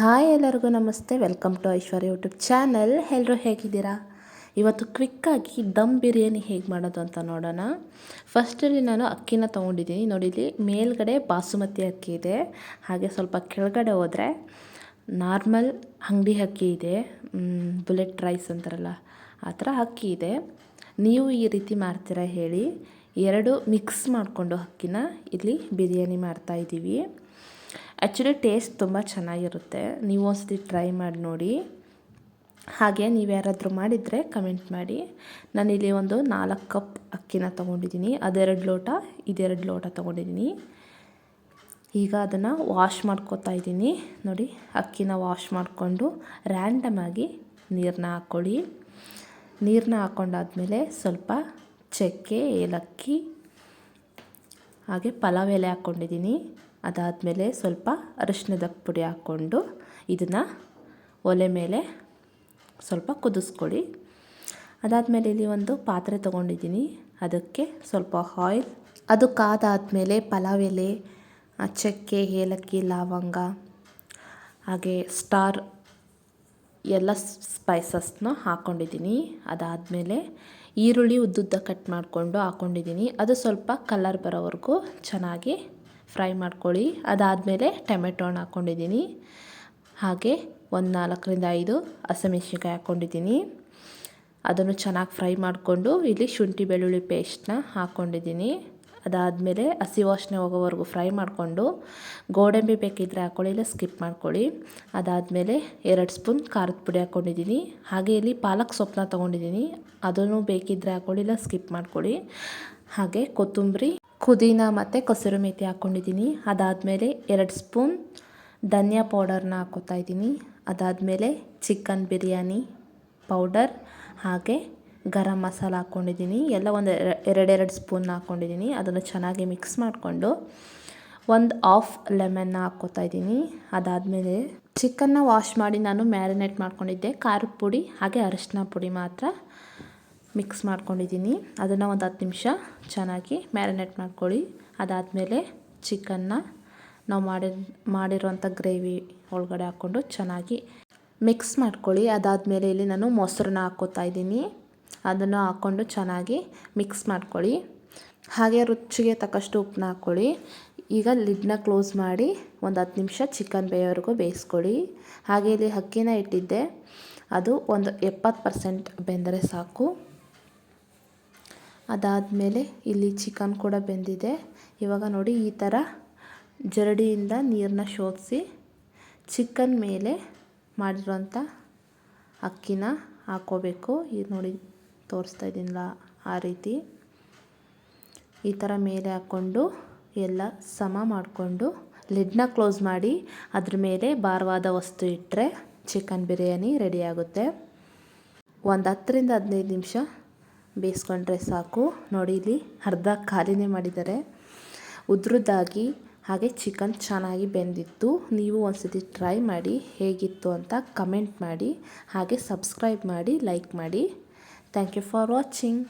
Hi ಎಲ್ಲರಿಗೂ ನಮಸ್ತೆ. Welcome to Aishwarya YouTube channel ಎಲ್ಲರೂ ಹೇಗಿದ್ದೀರಾ? ಇವತ್ತು ಕ್ವಿಕ್ಕಾಗಿ ದಮ್ ಬಿರಿಯಾನಿ ಹೇಗೆ ಮಾಡೋದು ಅಂತ ನೋಡೋಣ. ಫಸ್ಟಲ್ಲಿ ನಾನು ಅಕ್ಕಿನ ತೊಗೊಂಡಿದ್ದೀನಿ. ನೋಡಿ, ಇಲ್ಲಿ ಮೇಲ್ಗಡೆ ಬಾಸುಮತಿ ಅಕ್ಕಿ ಇದೆ. ಹಾಗೆ ಸ್ವಲ್ಪ ಕೆಳಗಡೆ ಹೋದರೆ ನಾರ್ಮಲ್ ಅಂಗಡಿ ಅಕ್ಕಿ ಇದೆ. ಬುಲೆಟ್ ರೈಸ್ ಅಂತಾರಲ್ಲ, ಆ ಥರ ಅಕ್ಕಿ ಇದೆ. ನೀವು ಈ ರೀತಿ ಮಾಡ್ತೀರಾ ಹೇಳಿ. ಎರಡು ಮಿಕ್ಸ್ ಮಾಡಿಕೊಂಡು ಅಕ್ಕಿನ ಇಲ್ಲಿ ಬಿರಿಯಾನಿ ಮಾಡ್ತಾಯಿದ್ದೀವಿ ಆ್ಯಕ್ಚುಲಿ ಟೇಸ್ಟ್ ತುಂಬ ಚೆನ್ನಾಗಿರುತ್ತೆ. ನೀವು ಒಂದ್ಸತಿ ಟ್ರೈ ಮಾಡಿ ನೋಡಿ. ಹಾಗೆ ನೀವು ಯಾರಾದರೂ ಮಾಡಿದರೆ ಕಮೆಂಟ್ ಮಾಡಿ. ನಾನಿಲ್ಲಿ ಒಂದು ನಾಲ್ಕು ಕಪ್ ಅಕ್ಕಿನ ತೊಗೊಂಡಿದ್ದೀನಿ. ಅದೆರಡು ಲೋಟ, ಇದೆರಡು ಲೋಟ ತೊಗೊಂಡಿದ್ದೀನಿ. ಈಗ ಅದನ್ನು ವಾಶ್ ಮಾಡ್ಕೋತಾ ಇದ್ದೀನಿ. ನೋಡಿ, ಅಕ್ಕಿನ ವಾಶ್ ಮಾಡಿಕೊಂಡು ರ್ಯಾಂಡಮಾಗಿ ನೀರನ್ನ ಹಾಕ್ಕೊಳ್ಳಿ ನೀರನ್ನ ಹಾಕ್ಕೊಂಡಾದ್ಮೇಲೆ ಸ್ವಲ್ಪ ಚಕ್ಕೆ, ಏಲಕ್ಕಿ, ಹಾಗೆ ಪಲಾವ್ ಎಲೆ ಹಾಕ್ಕೊಂಡಿದ್ದೀನಿ ಅದಾದಮೇಲೆ ಸ್ವಲ್ಪ ಅರಿಶಿನದ ಪುಡಿ ಹಾಕ್ಕೊಂಡು ಇದನ್ನು ಒಲೆ ಮೇಲೆ ಸ್ವಲ್ಪ ಕುದಿಸ್ಕೊಳ್ಳಿ. ಅದಾದಮೇಲೆ ಇಲ್ಲಿ ಒಂದು ಪಾತ್ರೆ ತೊಗೊಂಡಿದ್ದೀನಿ. ಅದಕ್ಕೆ ಸ್ವಲ್ಪ ಆಯಿಲ್ ಅದು ಕಾದಾದಮೇಲೆ ಪಲಾವ್ ಎಲೆ ಚಕ್ಕೆ, ಏಲಕ್ಕಿ, ಲವಂಗ, ಹಾಗೆ ಸ್ಟಾರ್ ಎಲ್ಲ ಸ್ಪೈಸಸ್ನ ಹಾಕ್ಕೊಂಡಿದ್ದೀನಿ ಅದಾದಮೇಲೆ ಈರುಳ್ಳಿ ಉದ್ದುದ್ದ ಕಟ್ ಮಾಡಿಕೊಂಡು ಹಾಕ್ಕೊಂಡಿದ್ದೀನಿ ಅದು ಸ್ವಲ್ಪ ಕಲರ್ ಬರೋವರೆಗೂ ಚೆನ್ನಾಗಿ ಫ್ರೈ ಮಾಡ್ಕೊಳ್ಳಿ. ಅದಾದಮೇಲೆ ಟೊಮೆಟೊ ಹಾಕ್ಕೊಂಡಿದ್ದೀನಿ. ಹಾಗೆ ಒಂದು ನಾಲ್ಕರಿಂದ ಐದು ಹಸಿಮೆಣ್ಸಿನ್ಕಾಯಿ ಹಾಕ್ಕೊಂಡಿದ್ದೀನಿ. ಅದನ್ನು ಚೆನ್ನಾಗಿ ಫ್ರೈ ಮಾಡಿಕೊಂಡು ಇಲ್ಲಿ ಶುಂಠಿ ಬೆಳ್ಳುಳ್ಳಿ ಪೇಸ್ಟ್ನ ಹಾಕ್ಕೊಂಡಿದ್ದೀನಿ. ಅದಾದಮೇಲೆ ಹಸಿ ವಾಸನೆ ಹೋಗೋವರೆಗೂ ಫ್ರೈ ಮಾಡಿಕೊಂಡು ಗೋಡಂಬಿ ಬೇಕಿದ್ದರೆ ಹಾಕ್ಕೊಳ್ಳಿ, ಇಲ್ಲ ಸ್ಕಿಪ್ ಮಾಡ್ಕೊಳ್ಳಿ. ಅದಾದಮೇಲೆ ಎರಡು ಸ್ಪೂನ್ ಖಾರದ ಪುಡಿ ಹಾಕ್ಕೊಂಡಿದ್ದೀನಿ. ಹಾಗೆ ಇಲ್ಲಿ ಪಾಲಕ್ ಸೊಪ್ಪನ್ನ ತೊಗೊಂಡಿದ್ದೀನಿ. ಅದನ್ನು ಬೇಕಿದ್ದರೆ ಹಾಕ್ಕೊಳ್ಳಿ, ಇಲ್ಲ ಸ್ಕಿಪ್ ಮಾಡ್ಕೊಳ್ಳಿ. ಹಾಗೆ ಕೊತ್ತಂಬರಿ ಪುದೀನ ಮತ್ತು ಕೊಸರು ಮೇಥಿ ಹಾಕ್ಕೊಂಡಿದ್ದೀನಿ. ಅದಾದಮೇಲೆ ಎರಡು ಸ್ಪೂನ್ ಧನಿಯಾ ಪೌಡರ್ನ ಹಾಕೋತಾ ಇದ್ದೀನಿ. ಅದಾದಮೇಲೆ ಚಿಕನ್ ಬಿರಿಯಾನಿ ಪೌಡರ್ ಹಾಗೆ ಗರಂ ಮಸಾಲ ಹಾಕ್ಕೊಂಡಿದ್ದೀನಿ. ಎಲ್ಲ ಒಂದು ಎರಡೆರಡು ಸ್ಪೂನ್ ಹಾಕ್ಕೊಂಡಿದ್ದೀನಿ. ಅದನ್ನು ಚೆನ್ನಾಗಿ ಮಿಕ್ಸ್ ಮಾಡಿಕೊಂಡು ಒಂದು ಆಫ್ ಲೆಮನ್ನ ಹಾಕ್ಕೋತಾ ಇದ್ದೀನಿ. ಅದಾದಮೇಲೆ ಚಿಕನ್ನ ವಾಶ್ ಮಾಡಿ ನಾನು ಮ್ಯಾರಿನೇಟ್ ಮಾಡ್ಕೊಂಡಿದ್ದೆ. ಖಾರದ ಪುಡಿ ಹಾಗೆ ಅರಿಶಿನ ಪುಡಿ ಮಾತ್ರ ಮಿಕ್ಸ್ ಮಾಡ್ಕೊಂಡಿದ್ದೀನಿ. ಅದನ್ನು ಒಂದು ಹತ್ತು ನಿಮಿಷ ಚೆನ್ನಾಗಿ ಮ್ಯಾರಿನೇಟ್ ಮಾಡ್ಕೊಳ್ಳಿ. ಅದಾದಮೇಲೆ ಚಿಕನ್ನ ನಾವು ಮಾಡಿ ಮಾಡಿರುವಂಥ ಗ್ರೇವಿ ಒಳಗಡೆ ಹಾಕ್ಕೊಂಡು ಚೆನ್ನಾಗಿ ಮಿಕ್ಸ್ ಮಾಡ್ಕೊಳ್ಳಿ. ಅದಾದಮೇಲೆ ಇಲ್ಲಿ ನಾನು ಮೊಸರನ್ನ ಹಾಕ್ಕೋತಾ ಇದ್ದೀನಿ. ಅದನ್ನು ಹಾಕ್ಕೊಂಡು ಚೆನ್ನಾಗಿ ಮಿಕ್ಸ್ ಮಾಡ್ಕೊಳ್ಳಿ. ಹಾಗೆ ರುಚಿಗೆ ತಕ್ಕಷ್ಟು ಉಪ್ಪನ್ನ ಹಾಕ್ಕೊಳ್ಳಿ. ಈಗ ಲಿಡ್ನ ಕ್ಲೋಸ್ ಮಾಡಿ ಒಂದು ಹತ್ತು ನಿಮಿಷ ಚಿಕನ್ ಬೇಯೋವರೆಗೂ ಬೇಯಿಸ್ಕೊಳ್ಳಿ. ಹಾಗೆ ಇಲ್ಲಿ ಅಕ್ಕಿನ ಇಟ್ಟಿದ್ದೆ. ಅದು ಒಂದು ಎಪ್ಪತ್ತು ಪರ್ಸೆಂಟ್ ಬೆಂದರೆ ಸಾಕು. ಅದಾದಮೇಲೆ ಇಲ್ಲಿ ಚಿಕನ್ ಕೂಡ ಬೆಂದಿದೆ. ಇವಾಗ ನೋಡಿ ಈ ಥರ ಜರಡಿಯಿಂದ ನೀರನ್ನ ಶೋಧಿಸಿ ಚಿಕನ್ ಮೇಲೆ ಮಾಡಿರೋಂಥ ಅಕ್ಕಿನ ಹಾಕ್ಕೋಬೇಕು ಇದು ನೋಡಿ ತೋರಿಸ್ತಾ ಇದ್ದೀನಲ್ಲ ಆ ರೀತಿ. ಈ ಥರ ಮೇಲೆ ಹಾಕ್ಕೊಂಡು ಎಲ್ಲ ಸಮ ಮಾಡಿಕೊಂಡು ಲಿಡ್ನ ಕ್ಲೋಸ್ ಮಾಡಿ ಅದ್ರ ಮೇಲೆ ಭಾರವಾದ ವಸ್ತು ಇಟ್ಟರೆ ಚಿಕನ್ ಬಿರಿಯಾನಿ ರೆಡಿಯಾಗುತ್ತೆ ಒಂದು ಹತ್ತರಿಂದ ಹದಿನೈದು ನಿಮಿಷ ಬೇಯಿಸ್ಕೊಂಡ್ರೆ ಸಾಕು. ನೋಡಿ, ಇಲ್ಲಿ ಅರ್ಧ ಖಾಲಿನೇ ಮಾಡಿದ್ದಾರೆ. ಉದ್ರದ್ದಾಗಿ, ಹಾಗೆ ಚಿಕನ್ ಚೆನ್ನಾಗಿ ಬೆಂದಿತ್ತು. ನೀವು ಒಂದ್ಸತಿ ಟ್ರೈ ಮಾಡಿ ಹೇಗಿತ್ತು ಅಂತ ಕಮೆಂಟ್ ಮಾಡಿ, ಹಾಗೆ ಸಬ್ಸ್ಕ್ರೈಬ್ ಮಾಡಿ ಲೈಕ್ ಮಾಡಿ. Thank you for watching